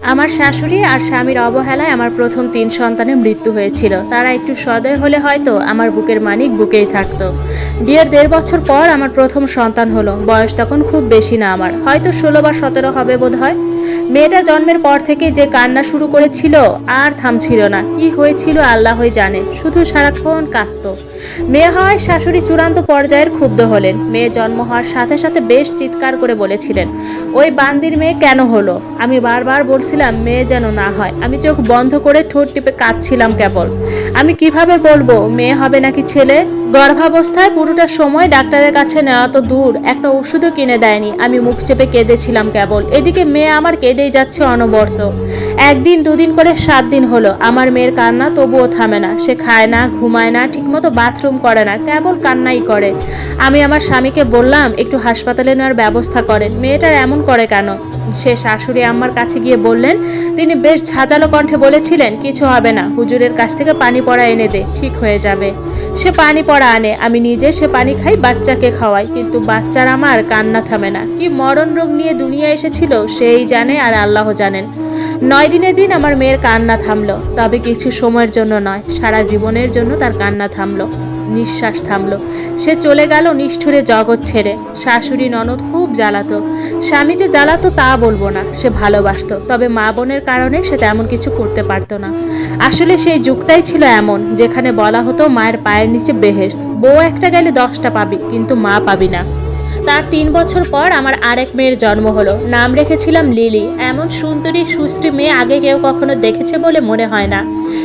আমার শাশুড়ি আর স্বামীর অবহেলায় আমার প্রথম তিন সন্তানের মৃত্যু হয়েছিল। তারা একটু সদয় হলে হয়তো আমার বুকের মানিক বুকেই থাকতো। বিয়ের দেড় বছর পর আমার প্রথম সন্তান হলো। বয়স তখন খুব বেশি না আমার। হয়তো ষোলো বা সতেরো হবে বোধ হয় মেয়েটা জন্মের পর থেকে যে কান্না শুরু করেছিল, আর থামছিল না। কি হয়েছিল আল্লাহই জানে। শুধু সারাক্ষণ কাঁদতো। মেয়ে হওয়ায় শাশুড়ি চূড়ান্ত পর্যায়ের ক্ষুব্ধ হলেন। মেয়ে জন্ম হওয়ার সাথে সাথে বেশ চিৎকার করে বলেছিলেন, ওই বান্দির মেয়ে কেন হলো? আমি বারবার বলছিলাম, মেয়ে যেন না হয়। আমি চোখ বন্ধ করে ঠোঁট টিপে কাঁদছিলাম কেবল। আমি কীভাবে বলব, মেয়ে হবে নাকি ছেলে? গর্ভাবস্থায় পুরোটা সময় ডাক্তারের কাছে নেওয়া তো দূর, একটা ওষুধও কিনে দেয়নি। আমি মুখ চেপে কেঁদেছিলাম কেবল। এদিকে মেয়ে আমার কেঁদেই যাচ্ছে অনবরত। একদিন, দুদিন করে সাত দিন হলো। আমার মেয়ের কান্না তবুও থামে না। সে খায় না, ঘুমায় না, ঠিকমতো বাথরুম করে না, কেবল কান্নাই করে। আমি আমার স্বামীকে বললাম, একটু হাসপাতালে নেওয়ার ব্যবস্থা করেন। মেয়েটার এমন করে কেন? সে শাশুড়ি আম্মার কাছে গিয়ে বললেন, তিনি বেশ ঝাঁঝালো কণ্ঠে বলেছিলেন, কিছু হবে না, হুজুরের কাছ থেকে পানি পড়া এনে দে, ঠিক হয়ে যাবে। সে পানি পড়া আনে, আমি নিজে সে পানি খাই, বাচ্চাকে খাওয়াই। কিন্তু বাচ্চার আমার কান্না থামে না। কি মরণ রোগ নিয়ে দুনিয়া এসেছিল, সেই জানে আর আল্লাহ জানেন। নয় দিনের দিন আমার মেয়ের কান্না থামলো, তবে কিছু সময়ের জন্য নয়, সারা জীবনের জন্য তার কান্না থামলো, নিঃশ্বাস থামলো। সে চলে গেল নিষ্ঠুরে জগৎ ছেড়ে। শাশুড়ি ননদ খুব জ্বালাতো স্বামী যে জ্বালাতো তা বলব না, সে ভালোবাসতো, তবে মা বোনের কারণে সে তেমন কিছু করতে পারতো না। আসলে সেই যুগটাই ছিল এমন, যেখানে বলা হতো মায়ের পায়ের নিচে বেহেস্ত বউ একটা গেলে দশটা পাবি, কিন্তু মা পাবি না। তার তিন বছর পর আমার আরেক মেয়ের জন্ম হলো। নাম রেখেছিলাম লিলি। এমন সুন্দরী, সুশ্রী মেয়ে আগে কেউ কখনো দেখেছে বলে মনে হয় না।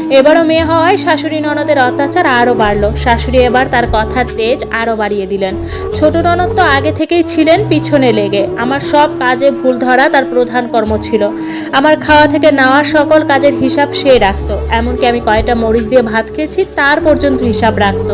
এবারও মেয়ে হওয়ায় শাশুড়ি ননদের অত্যাচার আরও বাড়লো। শাশুড়ি এবার তার কথার তেজ আরও বাড়িয়ে দিলেন। ছোট ননদ তো আগে থেকেই ছিলেন পিছনে লেগে। আমার সব কাজে ভুল ধরা তার প্রধান কর্ম ছিল। আমার খাওয়া থেকে নেওয়া সকল কাজের হিসাব সে রাখতো। এমনকি আমি কয়টা মরিচ দিয়ে ভাত খেয়েছি তার পর্যন্ত হিসাব রাখত।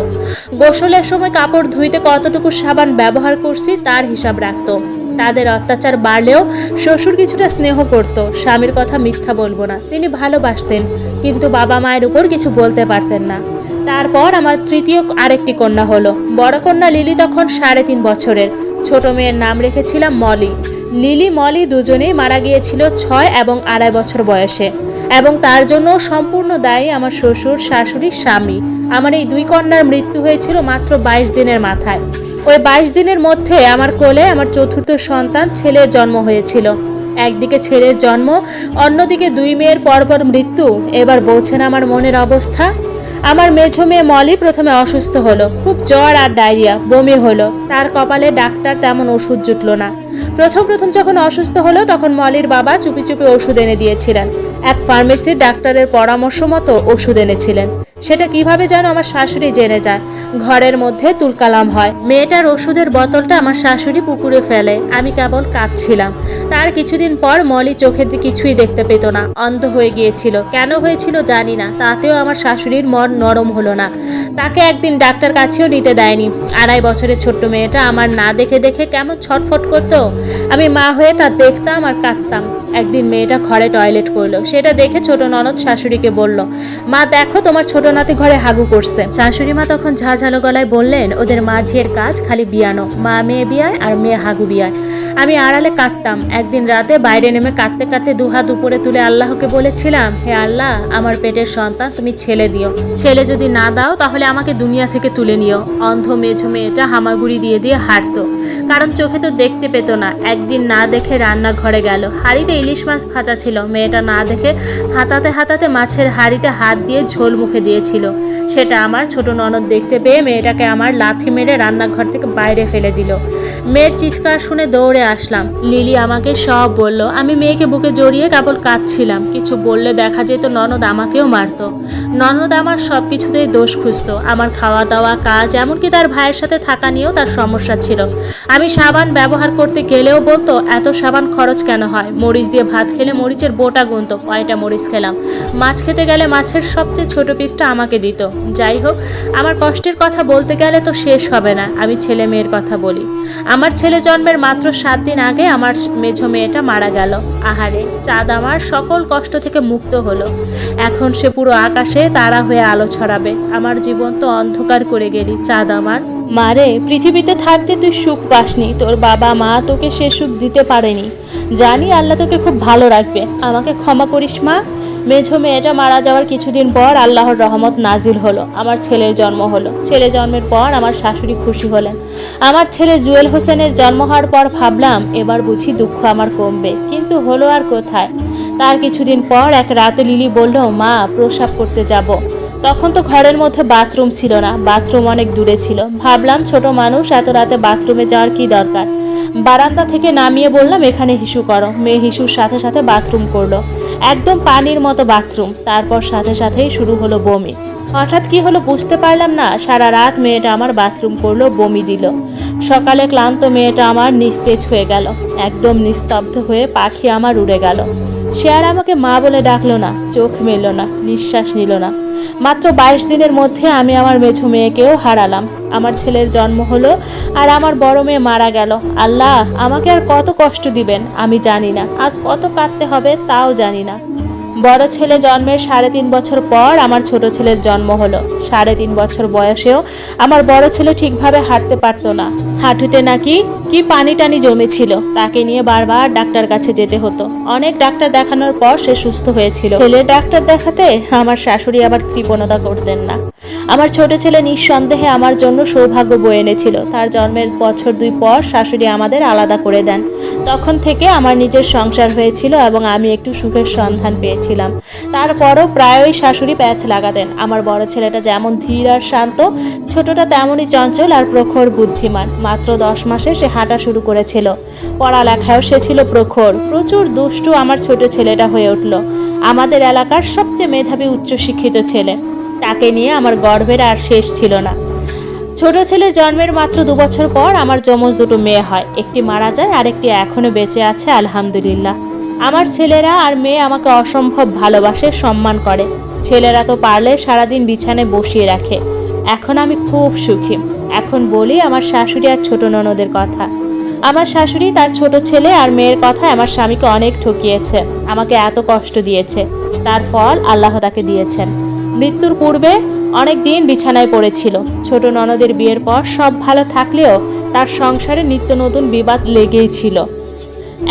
গোসলের সময় কাপড় ধুইতে কতটুকু সাবান ব্যবহার করছি তার হিসাব রাখতো। তাদের অত্যাচার বাড়লেও শ্বশুর কিছুটা স্নেহ করত। স্বামীর কথা মিথ্যা বলব না, তিনি ভালোবাসতেন, কিন্তু বাবা মায়ের উপর কিছু বলতে পারতেন না। তারপর আমার তৃতীয় আরেকটি কন্যা হলো। বড় কন্যা লিলি তখন সাড়ে তিন বছরের। ছোট মেয়ের নাম রেখেছিলাম মলি। লিলি, মলি দুজনেই মারা গিয়েছিল ছয় এবং আড়াই বছর বয়সে এবং তার জন্য সম্পূর্ণ দায়ী আমার শ্বশুর, শাশুড়ি, স্বামী। আমার এই দুই কন্যার মৃত্যু হয়েছিল মাত্র বাইশ দিনের মাথায়। ওই বাইশ দিনের মধ্যে আমার কোলে আমার চতুর্থ সন্তান ছেলের জন্ম হয়েছিল। একদিকে ছেলের জন্ম, অন্যদিকে দুই মেয়ের পরপর মৃত্যু। এবার বলছেন আমার মনের অবস্থা? আমার মেঝো মেয়ে মলি প্রথমে অসুস্থ হলো। খুব জ্বর আর ডায়রিয়া, বমি হলো। তার কপালে ডাক্তার তেমন ওষুধ জুটলো না। প্রথম প্রথম যখন অসুস্থ হলো, তখন মলির বাবা চুপি চুপি ওষুধ এনে দিয়েছিলেন। এক ফার্মেসির ডাক্তারের পরামর্শ মতো ওষুধ এনেছিলেন। সেটা কীভাবে যেন আমার শাশুড়ি জেনে যায়। ঘরের মধ্যে তুলকালাম হয়। মেয়েটার ওষুধের বোতলটা আমার শাশুড়ি পুকুরে ফেলে। আমি কেবল কাঁদছিলাম। তার কিছুদিন পর মলি চোখে কিছুই দেখতে পেত না। অন্ধ হয়ে গিয়েছিল। কেন হয়েছিল জানি না। তাতেও আমার শাশুড়ির মন নরম হলো না। তাকে একদিন ডাক্তার কাছেও নিতে দেয়নি। আড়াই বছরের ছোট্ট মেয়েটা আমার না দেখে দেখে কেমন ছটফট করতো। আমি মা হয়ে তা দেখতাম আর কাঁদতাম। একদিন মেয়েটা ঘরে টয়লেট করল। সেটা দেখে ছোট ননদ শাশুড়িকে বলল, মা, দেখো তোমার ছোট নাতি ঘরে হাগু করছে। শাশুড়ি মা তখন ঝাঝালো গলায় বললেন, ওদের মাঝির কাজ খালি বিয়ানো। মা মেয়ে বিয়ায় আর মেয়ে হাগু বিয়ায়। আমি আড়ালে কাঁদতাম। একদিন রাতে বাইরে নেমে কাঁদতে কাঁদতে দুহাত উপরে তুলে আল্লাহকে বলেছিলাম, হে আল্লাহ, আমার পেটের সন্তান তুমি ছেলে দিও। ছেলে যদি না দাও, তাহলে আমাকে দুনিয়া থেকে তুলে নিও। অন্ধ মেঝো মেয়েটা হামাগুড়ি দিয়ে দিয়ে হাঁটতো। কারণ চোখে তো দেখতে পেত না। একদিন না দেখে রান্নাঘরে গেল। হাড়িতে ইলিশ মাছ ভাজা ছিল। মেয়েটা না দেখে হাতাতে হাতাতে মাছের হাড়িতে হাত দিয়ে ঝোল মুখে দিয়েছিল। সেটা আমার ছোট ননদ দেখতে পেয়ে মেয়েটাকে আমার লাথি মেরে রান্নাঘর থেকে বাইরে ফেলে দিল। মেয়ের চিৎকার শুনে দৌড়ে আসলাম। লিলি আমাকে সব বলল। আমি মেয়েকে বুকে জড়িয়ে কেবল কাঁদছিলাম। কিছু বললে দেখা যেত ননদ আমাকেও মারতো। ননদ আমার সব কিছুতেই দোষ খুঁজতো। আমার খাওয়া দাওয়া কাজ, এমনকি তার ভাইয়ের সাথে থাকা নিয়েও তার সমস্যা ছিল। আমি সাবান ব্যবহার করতে গেলেও বলতো, এত সাবান খরচ কেন হয়? মরিচ দিয়ে ভাত খেলে মরিচের বোটা গুনতো। কয়টা মরিচ খেলাম। মাছ খেতে গেলে মাছের সবচেয়ে ছোট পিসটা আমাকে দিত। যাই হোক, আমার কষ্টের কথা বলতে গেলে তো শেষ হবে না, আমি ছেলে মেয়ের কথা বলি। আমার ছেলে জন্মের মাত্র সাত দিন আগে আমার মেঝো মেয়েটা মারা গেল। আহারে, চাঁদ আমার সকল কষ্ট থেকে মুক্ত হলো। এখন সে পুরো আকাশে তারা হয়ে আলো ছড়াবে। আমার জীবন তো অন্ধকার করে গেলি, চাঁদ আমার। মারে, পৃথিবীতে থাকতে তুই সুখ পাসনি। তোর বাবা, মা তোকে সে সুখ দিতে পারেনি। জানি আল্লাহ তোকে খুব ভালো রাখবে। আমাকে ক্ষমা করিস, মা। মেঝো মেয়েটা মারা যাওয়ার কিছুদিন পর আল্লাহর রহমত নাজিল হলো। আমার ছেলের জন্ম হলো। ছেলে জন্মের পর আমার শাশুড়ি খুশি হলেন। আমার ছেলে জুয়েল হোসেনের জন্ম হওয়ার পর ভাবলাম, এবার বুঝি দুঃখ আমার কমবে। কিন্তু হলো আর কোথায়? তার কিছুদিন পর এক রাতে লিলি বলল, মা, প্রসাব করতে যাব। তখন তো ঘরের মধ্যে বাথরুম ছিল না, বাথরুম অনেক দূরে ছিল। ভাবলাম ছোট মানুষ, এত রাতে বাথরুমে যাওয়ার কি দরকার? বারান্দা থেকে নামিয়ে বললাম, এখানে হিসু করো। মেয়ে হিসুর সাথে সাথে বাথরুম করল। একদম পানির মতো বাথরুম, তারপর সাথে সাথেই শুরু হলো বমি। হঠাৎ কি হলো বুঝতে পারলাম না, সারা রাত মেয়েটা আমার বাথরুম করল, বমি দিল। সকালে ক্লান্ত মেয়েটা আমার নিস্তেজ হয়ে গেল, একদম নিস্তব্ধ হয়ে পাখি আমার উড়ে গেল। সে আর আমাকে মা বলে ডাকলো না, চোখ মেলল না, নিঃশ্বাস নিল না। মাত্র বাইশ দিনের মধ্যে আমি আমার মেঝো মেয়েকেও হারালাম। আমার ছেলের জন্ম হলো আর আমার বড় মেয়ে মারা গেল। আল্লাহ, আমাকে আর কত কষ্ট দিবেন আমি জানি না। আর কত কাঁদতে হবে তাও জানি না। বড় ছেলে জন্মের সাড়ে তিন বছর পর আমার ছোট ছেলের জন্ম হলো। সাড়ে তিন বছর বয়সেও আমার বড় ছেলে ঠিকভাবে হাঁটতে পারতো না। হাঁটুতে নাকি কি পানি টানি জমেছিল, তাকে নিয়ে বারবার ডাক্তার কাছে যেতে হতো। অনেক ডাক্তার দেখানোর পর সে সুস্থ হয়েছিল। ছেলে ডাক্তার দেখাতে আমার শাশুড়ি আবার কৃপণতা করতেন না। আমার ছোট ছেলে নিঃসন্দেহে আমার জন্য সৌভাগ্য বয়ে এনেছিল। তার জন্মের বছর দুই পর শাশুড়ি আমাদের আলাদা করে দেন। তখন থেকে আমার নিজের সংসার হয়েছিল এবং আমি একটু সুখের সন্ধান পেয়েছিলাম। তারপরও প্রায়ই শাশুড়ি প্যাচ লাগাতেন। আমার বড় ছেলেটা যেমন ধীর আর শান্ত, ছোটটা তেমনই চঞ্চল আর প্রখর বুদ্ধিমান। মাত্র দশ মাসে সে হাঁটা শুরু করেছিল। পড়ালেখায়ও সে ছিল প্রখর। প্রচুর দুষ্টু আমার ছোট ছেলেটা হয়ে উঠল। আমাদের এলাকার সবচেয়ে মেধাবী উচ্চশিক্ষিত ছেলে। তাকে নিয়ে আমার গর্বের আর শেষ ছিল না। ছোট ছেলে জন্মের মাত্র দু বছর পর আমার যমজ দুটো মেয়ে হয়। একটি মারা যায় আর একটি এখনও বেঁচে আছে, আলহামদুলিল্লাহ। আমার ছেলেরা আর মেয়ে আমাকে অসম্ভব ভালোবাসে, সম্মান করে। ছেলেরা তো পারলে সারাদিন বিছানায় বসিয়ে রাখে। এখন আমি খুব সুখী। এখন বলি আমার শাশুড়ি আর ছোট ননদের কথা। আমার শাশুড়ি তার ছোট ছেলে আর মেয়ের কথায় আমার স্বামীকে অনেক ঠকিয়েছে। আমাকে এত কষ্ট দিয়েছে। তার ফল আল্লাহ তাকে দিয়েছেন। মৃত্যুর পূর্বে অনেক দিন বিছানায় পড়েছিল। ছোট ননদের বিয়ের পর সব ভালো থাকলেও তার সংসারে নিত্য নতুন বিবাদ লেগেই ছিল।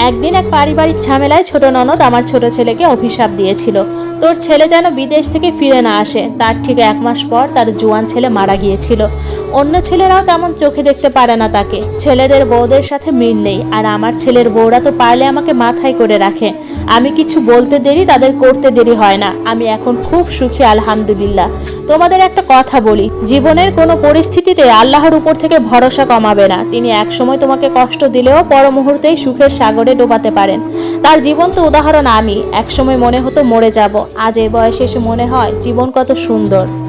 একদিন এক পারিবারিক ঝামেলায় ছোট ননদ আমার ছোট ছেলেকে অভিশাপ দিয়েছিল। তোর ছেলে যেন বিদেশ থেকে ফিরে না আসে, তার ঠিক এক মাস পর তার জোয়ান ছেলে মারা গিয়েছিল। অন্য ছেলেরাও তেমন চোখে দেখতে পারে না তাকে। ছেলেদের বউদের সাথে মিল নেই, আর আমার ছেলের বউরা তো পারলে আমাকে মাথায় করে রাখে। আমি কিছু বলতে দেরি, তাদের করতে দেরি হয় না। আমি এখন খুব সুখী, আলহামদুলিল্লাহ। তোমাদের একটা কথা বলি, জীবনের কোনো পরিস্থিতিতে আল্লাহর উপর থেকে ভরসা কমাবে না। তিনি একসময় তোমাকে কষ্ট দিলেও পর মুহূর্তেই সুখের সাগরে ডোবাতে পারেন। তার জীবন তো উদাহরণ আমি, একসময় মনে হতো মরে যাব। আজ এই বয়সে এসে মনে হয়, জীবন কত সুন্দর।